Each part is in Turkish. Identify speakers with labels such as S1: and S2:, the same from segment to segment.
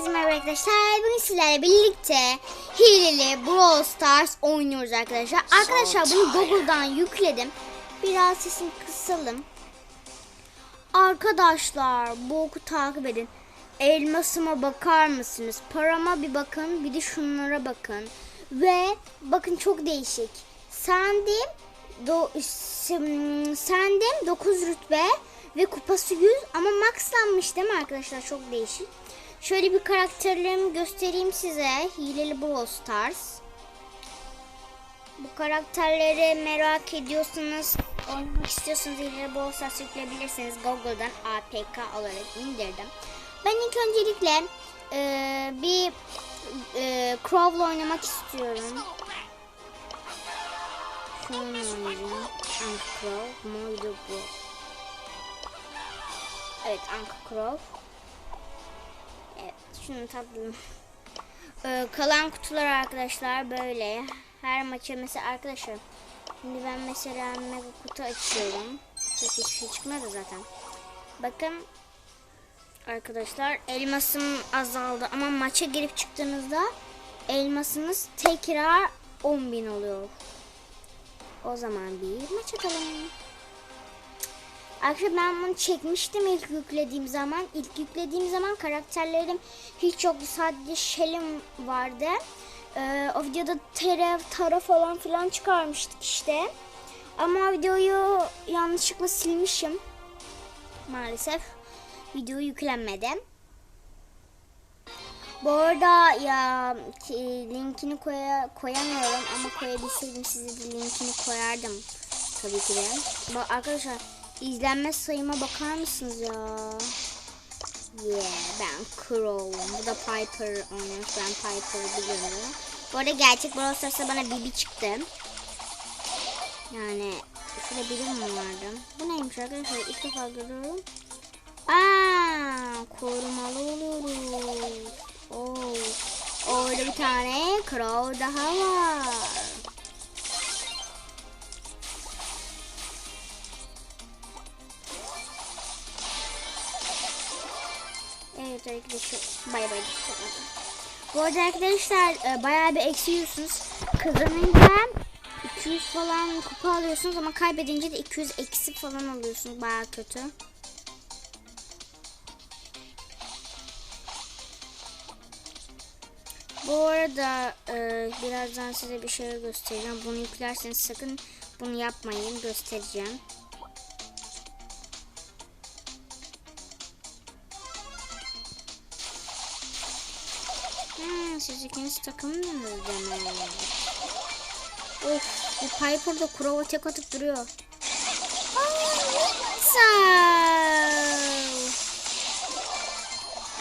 S1: Herkese merhaba arkadaşlar. Bugün sizlerle birlikte hileli Brawl Stars oynuyoruz arkadaşlar. Arkadaşlar bunu Google'dan yükledim. Biraz sesini kısalım. Arkadaşlar bu oku takip edin. Elmasıma bakar mısınız? Parama bir bakın. Bir de şunlara bakın. Ve bakın çok değişik. Sandim do, Sandim 9 rütbe ve kupası 100 ama maxlanmış değil mi arkadaşlar? Çok değişik. Şöyle bir karakterlerimi göstereyim size. Hileli Brawl Stars. Bu karakterleri merak ediyorsanız, oynamak istiyorsanız Hileli Brawl Stars yükleyebilirsiniz. Google'dan APK olarak indirdim. Ben ilk öncelikle e, bir e, Crow'la oynamak istiyorum. Şunu oynayacağım. Anka Crow. Evet Anka Crow. Şunu tatlı. Ee, kalan kutular arkadaşlar böyle. Her maça mesela arkadaşlar. Şimdi ben mesela mega kutu açıyorum. Çok hiçbir şey çıkmadı zaten. Bakın arkadaşlar elmasım azaldı ama maça girip çıktığınızda elmasınız tekrar 10.000 oluyor. O zaman bir maç atalım. Arkadaşlar ben bunu çekmiştim ilk yüklediğim zaman. İlk yüklediğim zaman karakterlerim hiç yoktu. Sadece Shelly'm vardı. Ee, o videoda Tera, Tara falan filan çıkarmıştık işte. Ama videoyu yanlışlıkla silmişim. Maalesef video yüklenmedi. Bu arada ya ki, linkini koya, koyamıyorum ama koyabilseydim size de linkini koyardım tabii ki de. Bak arkadaşlar izlenme sayıma bakar mısınız ya? Yeah ben Crow'um. Bu da Piper oynuyor. Ben Piper'ı biliyorum. Bu arada gerçek Brawl Stars'ta bana Bibi çıktı. Yani şurada biri mi vardı? Bu neymiş arkadaşlar? İlk defa görüyorum. Aa, korumalı oluyoruz. Oo. Orada bir tane crow daha var. Bay bay. Bu arada arkadaşlar e, bayağı bir eksi yiyorsunuz. Kazanınca 200 falan kupa alıyorsunuz ama kaybedince de 200 eksi falan alıyorsunuz. Bayağı kötü. Bu arada e, birazdan size bir şey göstereceğim. Bunu yüklerseniz sakın bunu yapmayın. Göstereceğim. Siz ikiniz takımdınız demek. Of bu Piper da Crow'a tek atıp duruyor. Sağ.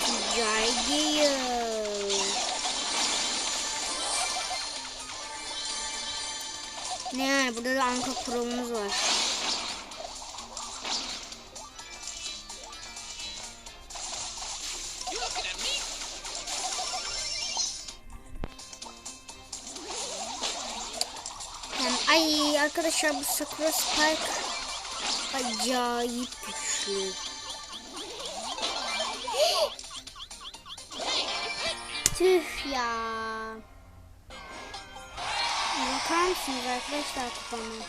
S1: Ticari Ne yani burada da Anka Crow'umuz var. Ay arkadaşlar bu Sakura Spike acayip güçlü. Tüh ya. Bakar mısınız arkadaşlar kupama?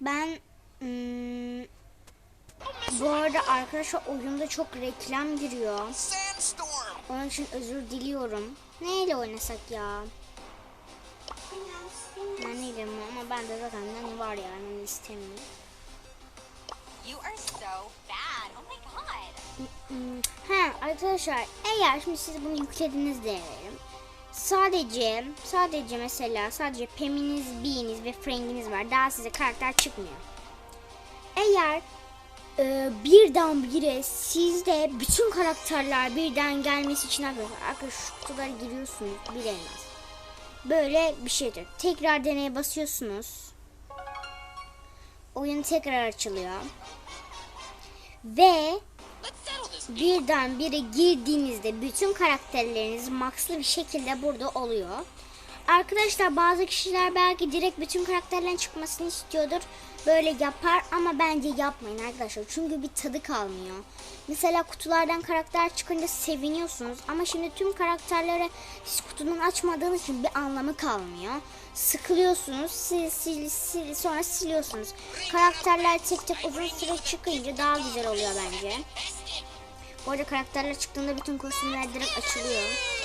S1: Ben hmm, bu arada arkadaşlar oyunda çok reklam giriyor. Onun için özür diliyorum. Neyle oynasak ya? Ben neyle mi? Ama ben de zaten ne var yani onu istemiyorum.
S2: You are so bad. Oh my god.
S1: Ha arkadaşlar eğer şimdi siz bunu yüklediniz diyelim. Sadece sadece mesela sadece Pem'iniz, B'niz ve Frank'iniz var. Daha size karakter çıkmıyor. Eğer e, birden bire sizde bütün karakterler birden gelmesi için arkadaşlar, şu kutulara giriyorsunuz bir. Böyle bir şeydir. Tekrar deneye basıyorsunuz. Oyun tekrar açılıyor. Ve birden bire girdiğinizde bütün karakterleriniz maxlı bir şekilde burada oluyor. Arkadaşlar bazı kişiler belki direkt bütün karakterlerin çıkmasını istiyordur. böyle yapar ama bence yapmayın arkadaşlar. Çünkü bir tadı kalmıyor. Mesela kutulardan karakter çıkınca seviniyorsunuz ama şimdi tüm karakterlere siz kutunun açmadığınız için bir anlamı kalmıyor. Sıkılıyorsunuz, sil, sil, sil, sonra siliyorsunuz. Karakterler tek tek uzun süre çıkınca daha güzel oluyor bence. Bu arada karakterler çıktığında bütün kostümler direkt açılıyor.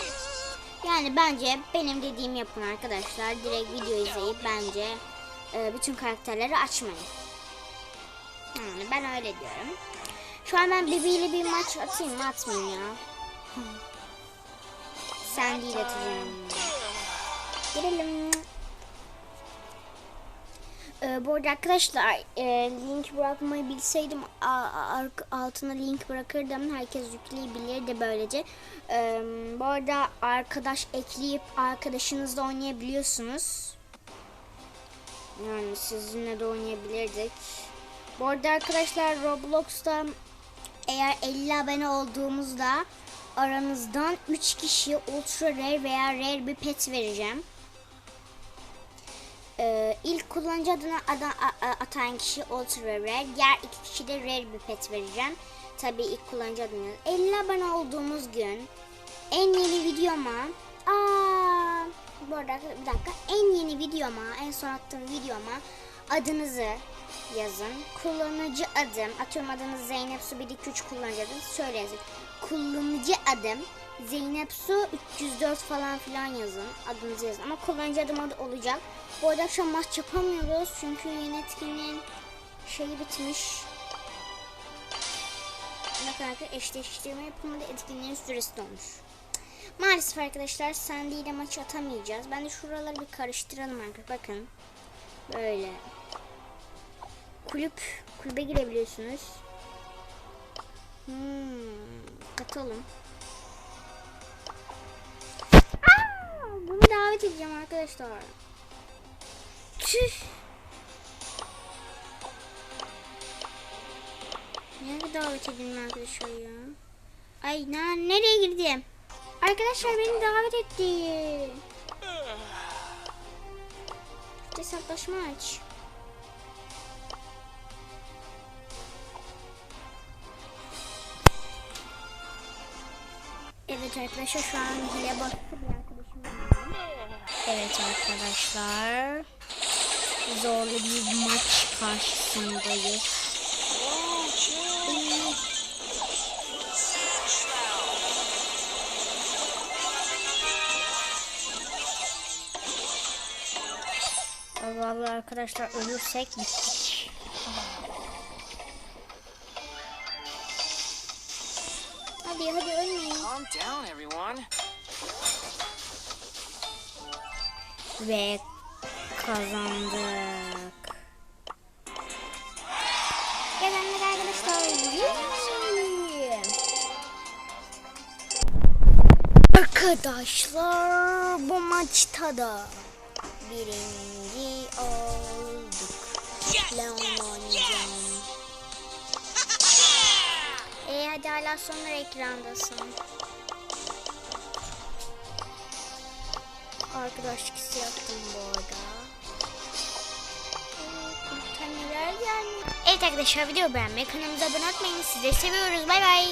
S1: Yani bence benim dediğimi yapın arkadaşlar. Direkt video izleyip bence e, bütün karakterleri açmayın. Yani ben öyle diyorum. Şu an ben Bibi ile bir maç atayım mı atmayayım ya. Sen değil atacağım. Girelim. Ee, bu arada arkadaşlar e, link bırakmayı bilseydim altına link bırakırdım. Herkes yükleyebilirdi böylece. Ee, bu arada arkadaş ekleyip arkadaşınızla oynayabiliyorsunuz. Yani sizinle de oynayabilirdik. Bu arada arkadaşlar Roblox'ta eğer 50 abone olduğumuzda aranızdan 3 kişiye ultra rare veya rare bir pet vereceğim. Ee, ilk kullanıcı adına ada, a- a- atan kişi ultra rare, diğer iki kişi de rare bir pet vereceğim. Tabii ilk kullanıcı adına. 50 abone olduğumuz gün en yeni videoma aa, bu arada bir dakika en yeni videoma en son attığım videoma adınızı yazın. Kullanıcı adım atıyorum adınız Zeynep Su 1 2 3 kullanıcı adım şöyle yazın. Kullanıcı adım Zeynep Su 304 falan filan yazın. Adınızı yazın ama kullanıcı adım adı olacak. Bu arada an maç yapamıyoruz çünkü yeni etkinliğin şeyi bitmiş. Kadar ki eşleştirme yapımında etkinliğin süresi dolmuş. Maalesef arkadaşlar Sandy ile maç atamayacağız. Ben de şuraları bir karıştıralım arkadaşlar. Bakın. Böyle. Kulüp. Kulübe girebiliyorsunuz. Hmm, katalım. Bunu davet edeceğim arkadaşlar. Tüh. Nereye davet edeyim arkadaşlar ya? Ay ne, nereye girdim? Arkadaşlar beni davet etti. Hesaplaşma aç. Evet arkadaşlar şu an hile bastı bir arkadaşım var. Evet arkadaşlar. Zorlu bir maç karşısındayız. Vallahi arkadaşlar ölürsek bittik. Ve kazandık. Gelenler arkadaşlar. Arkadaşlar bu maçta da birinci olduk. Leon oynayacağım. E hadi hala sonra ekrandasın. Arkadaşlık hissi yaptım bu arada. Neler gelmiş? Evet arkadaşlar video beğenmeyi kanalımıza abone olmayı sizleri seviyoruz. Bay bay.